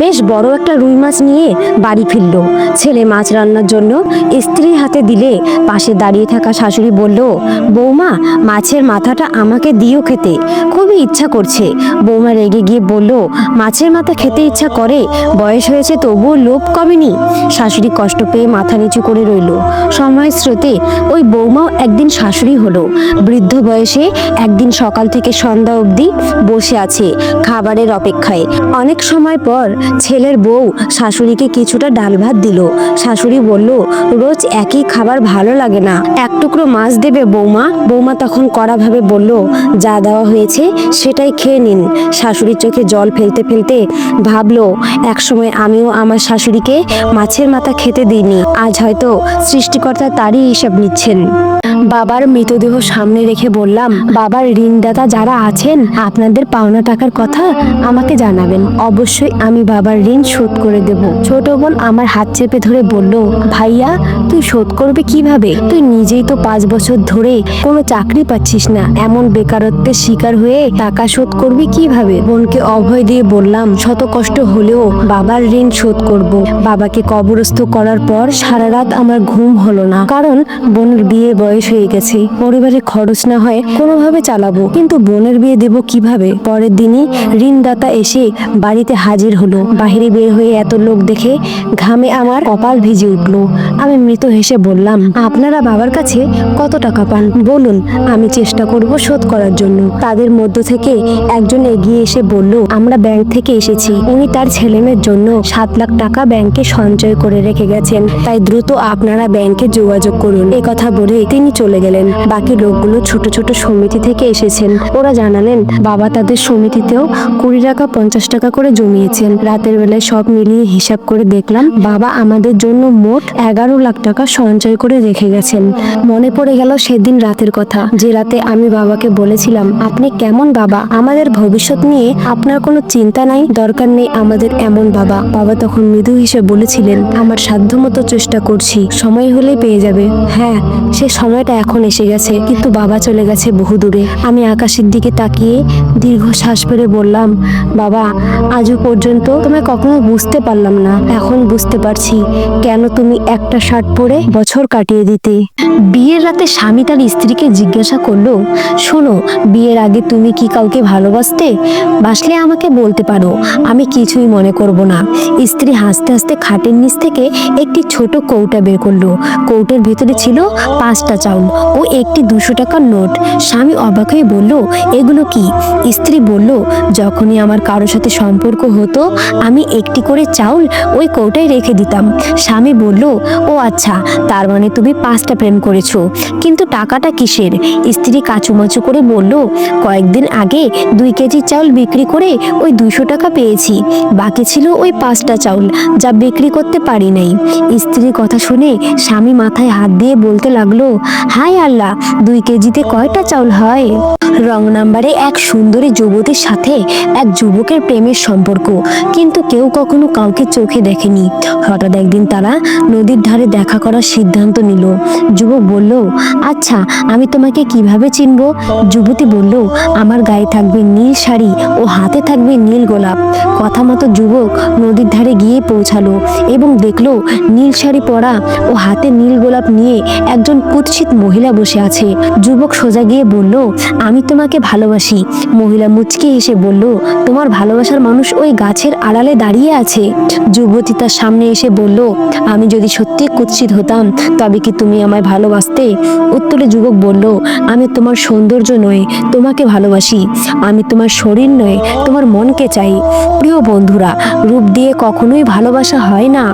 বেশ বড় একটা রুই মাছ নিয়ে বাড়ি ফিরল। ছেলে মাছ রান্নার জন্য স্ত্রীর হাতে দিলে পাশে দাঁড়িয়ে থাকা শাশুড়ি বলল, বৌমা, মাছের মাথাটা আমাকে দিও খেতে। খুবই ইচ্ছা করছে। বৌমা রেগে গিয়ে বলল, মাছের মাথা খেতে ইচ্ছা করে, বয়স হয়েছে তবুও লোভ কমেনি। শাশুড়ি কষ্ট পেয়ে মাথা নিচু করে রইল। সময় স্রোতে ওই বৌমাও একদিন শাশুড়ি হলো। বৃদ্ধ বয়সে একদিন সকাল থেকে সন্ধ্যা অবধি বসে আছে খাবারের অপেক্ষায়। অনেক সময় পর ছেলের বউ শাশুড়িকে কিছুটা ডাল ভাত দিল। শাশুড়ি বলল, রোজ একই খাবার ভালো লাগে না। এক টুকরো মাছ দেবে বৌমা। বৌমা তখন কড়াভাবে বলল, যা দেওয়া হয়েছে সেটাই খেয়ে নিন। শাশুড়ির চোখে জল ফেলতে ফেলতে ভাবলো, একসময় আমিও আমার শাশুড়িকে মাছের মাথা খেতে দিইনি। আজ হয়তো সৃষ্টিকর্তা তারই হিসাব নিচ্ছেন। বাবার মৃতদেহ সামনে রেখে বললাম, বাবার ঋণদাতা যারা আছেন, আপনাদের পাওনা টাকার কথা আমাকে জানাবেন। অবশ্যই আমি বাবার ঋণ শোধ করে দেব। ছোট বোন আমার হাত চেপে ধরে বলল, ভাইয়া, তুই শোধ করবে কীভাবে? তুই নিজেই তো পাঁচ বছর ধরে কোনো চাকরি পাচ্ছিস না। এমন বেকারত্বের শিকার হয়ে টাকা শোধ করবি কীভাবে? বোনকে অভয় দিয়ে বললাম, শত কষ্ট হলেও বাবার ঋণ শোধ করব। বাবাকে কবরস্থ করার পর সারা রাত আমার ঘুম হলো না। কারণ বোনের বিয়ে বয়স হয়ে গেছে। পরিবারে খরচ না হয় কোনোভাবে চালাবো। কিন্তু বোনের বিয়ে দেব কীভাবে? পরের দিনই ঋণদাতা এসে বাড়িতে হাজির হলো। বাহিরে বের হয়ে এত লোক দেখে ঘামে আমার কপাল ভিজে উঠল। আমি মৃত হেসে বললাম, আপনারা বাবার কাছে কত টাকা পান? বলুন, আমি চেষ্টা করব শোধ করার জন্য। তাদের মধ্য থেকে একজন এগিয়ে এসে বলল, আমরা ব্যাংক থেকে এসেছি। উনি তার ছেলেমেয়ের জন্য সাত লাখ টাকা ব্যাংকে সঞ্চয় করে রেখে গেছেন। তাই দ্রুত আপনারা ব্যাংকে যোগাযোগ করুন। এ কথা বলে তিনি চলে গেলেন। বাকি লোকগুলো ছোট ছোট সমিতি থেকে এসেছেন। ওরা জানালেন, বাবা তাদের সমিতিতেও কুড়ি টাকা, পঞ্চাশ টাকা করে জমিয়েছেন। রাতের বেলায় সব মিলিয়ে হিসাব করে দেখলাম, বাবা আমাদের জন্য মোট এগারো লাখ টাকা সঞ্চয় করে রেখে গেছেন। মনে পড়ে গেল সেদিন রাতের কথা। যে রাতে আমি বাবাকে বলেছিলাম, আপনি কেমন বাবা? আমাদের ভবিষ্যৎ নিয়ে আপনার কোনো চিন্তা নাই, দরকার নেই আমাদের এমন বাবা। বাবা তখন মৃদু হিসেবে বলেছিলেন, আমার সাধ্যমতো চেষ্টা করছি, সময় হলেই পেয়ে যাবে। হ্যাঁ সে সময়টা এখন এসে গেছে, কিন্তু বাবা চলে গেছে বহু দূরে আমি আকাশের দিকে তাকিয়ে দীর্ঘ শ্বাস ফেলে বললাম, বাবা আজও পর্যন্ত তোমায় কখনো বুঝতে পারলাম না। এখন বুঝতে পারছি কেন তুমি একটা শার্ট পরে বছর কাটিয়ে দিতে। বিয়ের রাতে স্বামী তার স্ত্রীকে জিজ্ঞাসা করল, শোনো, বিয়ের আগে তুমি কি কাউকে ভালোবাসতে? বাসলে আমাকে বলতে পারো, আমি কিছুই মনে করব না। স্ত্রী হাসতে হাসতে খাটের নিচ থেকে একটি ছোট কৌটা বের করল। কৌটার ভেতরে ছিল পাঁচটা চাউল ও একটি দুশো টাকার নোট। স্বামী অবাক হয়ে বলল, এগুলো কি? স্ত্রী বলল, যখনই আমার কারোর সাথে সম্পর্ক হতো, আমি একটি করে চাউল ওই কৌটায় রেখে দিতাম। স্বামী বলল, ও আচ্ছা তার মানে তুমি পাঁচটা প্রেম করেছ। কিন্তু টাকাটা কিসের? স্ত্রী কাচুমাচু করে বলল, কয়েকদিন আগে দুই কেজি চাউল বিক্রি করে ওই দুশো টাকা পেয়েছি। বাকি ছিল ওই পাঁচটা চাউল, যা বিক্রি করতে পারি নাই। স্ত্রীর কথা শুনে স্বামী মাথায় হাত দিয়ে বলতে লাগল হায় আল্লাহ দুই কেজিতে কয়টা চাউল হয়? রং নাম্বারে এক সুন্দরী যুবতীর সাথে এক যুবকের প্রেমের সম্পর্ক। কিন্তু কেউ কখনো কাউকে চোখে দেখেনি। হঠাৎ একদিন তারা নদীর ধারে দেখা করার সিদ্ধান্ত নিল। যুবক বলল আচ্ছা আমি তোমাকে কীভাবে চিনব? যুবতী বলল, আমার গায়ে থাকবে নীল শাড়ি ও হাতে থাকবে নীল গোলাপ। কথা মতো যুবক নদীর ধারে গিয়ে পৌঁছালো এবং দেখল নীল শাড়ি পরা ও হাতে নীল গোলাপ নিয়ে একজন কুৎসিত মহিলা বসে আছে। যুবক সোজা গিয়ে বলল, আমি তোমাকে ভালোবাসি। মহিলা মুচকে এসে বলল, তোমার ভালোবাসার মানুষ ওই গাছের আড়ালে দাঁড়িয়ে আছে। যুবতী তার সামনে এসে বলল, আমি যদি সত্যি কুৎসিত হতাম, তবে কি তুমি আমায় ভালোবাসতে? উত্তরে যুবক বলল, আমি তোমার সৌন্দর্য নয় তোমাকে ভালোবাসি। আমি তোমার শরীর নয় তোমার মনকে চাই। প্রিয় বন্ধুরা, রূপ দিয়ে কখনোই ভালোবাসা হয় না।